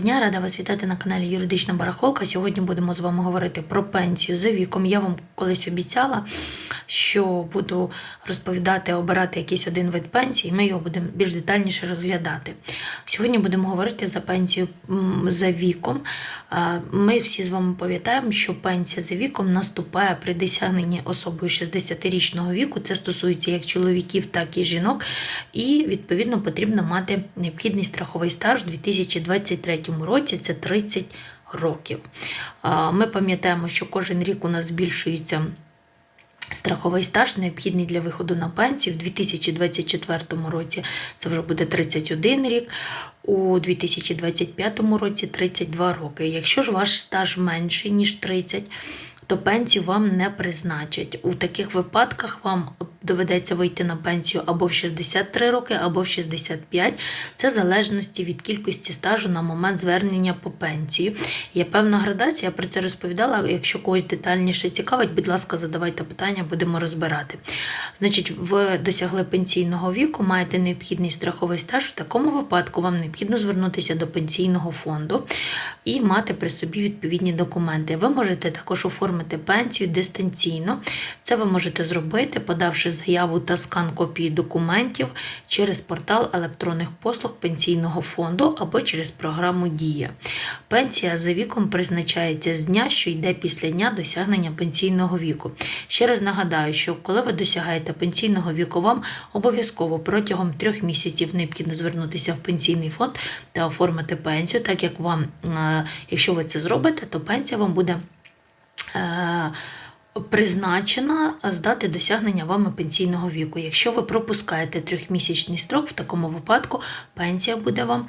Дня рада вас вітати на каналі Юридична Барахолка. Сьогодні будемо з вами говорити про пенсію за віком. Я вам колись обіцяла, що буду розповідати, обирати якийсь один вид пенсії, ми його будемо більш детальніше розглядати. Сьогодні будемо говорити за пенсію за віком. Ми всі з вами пам'ятаємо, що пенсія за віком наступає при досягненні особою 60-річного віку. Це стосується як чоловіків, так і жінок. І відповідно потрібно мати необхідний страховий стаж у 2023 році. Це 30 років. Ми пам'ятаємо, що кожен рік у нас збільшується. Страховий стаж необхідний для виходу на пенсію в 2024 році це вже буде 31 рік, у 2025 році 32 роки. Якщо ж ваш стаж менший, ніж 30, то пенсію вам не призначать. У таких випадках вам доведеться вийти на пенсію або в 63 роки, або в 65. Це в залежності від кількості стажу на момент звернення по пенсію. Є певна градація, я про це розповідала. Якщо когось детальніше цікавить, будь ласка, задавайте питання, будемо розбирати. Значить, ви досягли пенсійного віку, маєте необхідний страховий стаж. В такому випадку вам необхідно звернутися до пенсійного фонду і мати при собі відповідні документи. Ви можете також оформити пенсію дистанційно. Це ви можете зробити, подавши заяву та скан копії документів через портал електронних послуг пенсійного фонду або через програму Дія. Пенсія за віком призначається з дня, що йде після дня досягнення пенсійного віку. Ще раз нагадаю, що коли ви досягаєте пенсійного віку, вам обов'язково протягом трьох місяців необхідно звернутися в пенсійний фонд та оформити пенсію, так як вам, е, якщо ви це зробите, то пенсія вам буде. Призначена з дати досягнення вами пенсійного віку. Якщо ви пропускаєте трьохмісячний строк, в такому випадку пенсія буде вам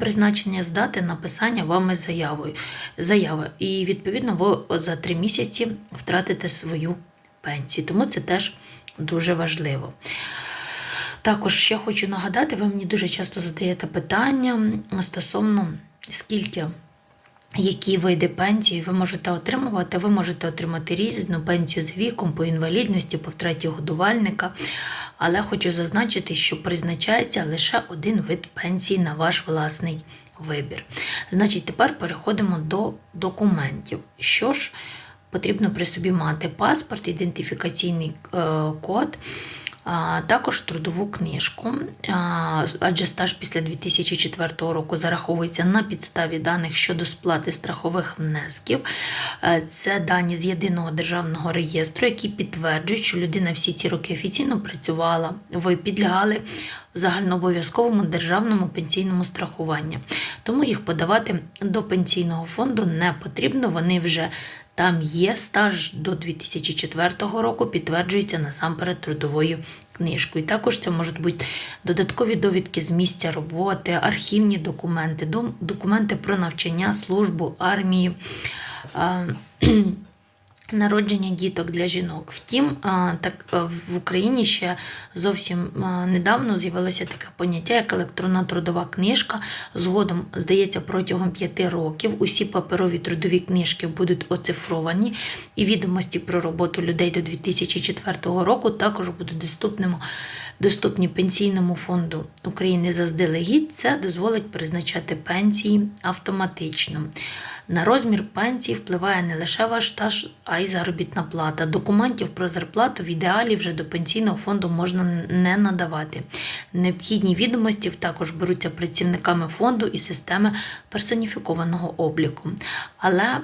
призначення з дати написання вами заявою, заяви. І відповідно ви за три місяці втратите свою пенсію. Тому це теж дуже важливо. Також ще хочу нагадати, ви мені дуже часто задаєте питання стосовно скільки які види пенсії ви можете отримувати. Ви можете отримати різну пенсію з віком, по інвалідності, по втраті годувальника. Але хочу зазначити, що призначається лише один вид пенсії на ваш власний вибір. Значить, тепер переходимо до документів. Що ж потрібно при собі мати? Паспорт, ідентифікаційний е, код. Також трудову книжку, адже стаж після 2004 року зараховується на підставі даних щодо сплати страхових внесків. Е, Це дані з єдиного державного реєстру, які підтверджують, що людина всі ці роки офіційно працювала, ви підлягали загальнообов'язковому державному пенсійному страхуванню. Тому їх подавати до пенсійного фонду не потрібно. Вони вже там є стаж до 2004 року, підтверджується насамперед трудовою книжкою. Також це можуть бути додаткові довідки з місця роботи, архівні документи, документи про навчання, службу, армію. Народження діток для жінок. Втім, так в Україні ще зовсім недавно з'явилося таке поняття, як електронна трудова книжка. Згодом, здається, протягом п'яти років усі паперові трудові книжки будуть оцифровані, і відомості про роботу людей до 2004 року також будуть доступними, доступні Пенсійному фонду України заздалегідь. Це дозволить призначати пенсії автоматично. На розмір пенсії впливає не лише ваш стаж, а й заробітна плата. Документів про зарплату в ідеалі вже до пенсійного фонду можна не надавати. Необхідні відомості також беруться працівниками фонду і системи персоніфікованого обліку. Але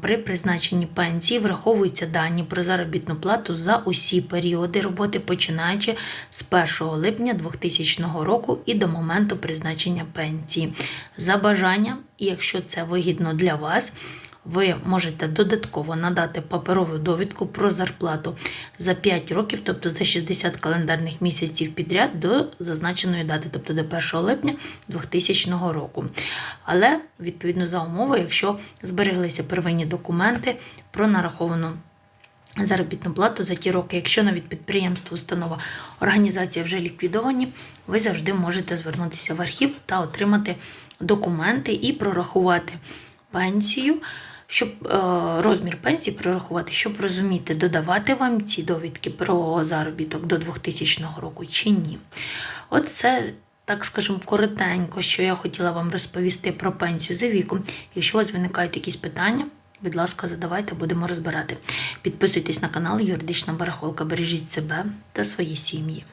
при призначенні пенсії враховуються дані про заробітну плату за усі періоди роботи, починаючи з 1 липня 2000 року і до моменту призначення пенсії. За бажанням, і якщо це вигідно для вас, ви можете додатково надати паперову довідку про зарплату за 5 років, тобто за 60 календарних місяців підряд до зазначеної дати, тобто до 1 липня 2000 року. Але відповідно за умови, якщо збереглися первинні документи про нараховану заробітну плату за ті роки. Якщо навіть підприємство, установа, організація вже ліквідовані, ви завжди можете звернутися в архів та отримати документи і прорахувати пенсію. Щоб е, розмір пенсії прорахувати, щоб розуміти, додавати вам ці довідки про заробіток до 2000 року чи ні. От це так скажемо, коротенько, що я хотіла вам розповісти про пенсію за віком. Якщо у вас виникають якісь питання, будь ласка, задавайте, будемо розбирати. Підписуйтесь на канал Юридична Барахолка, бережіть себе та свої сім'ї.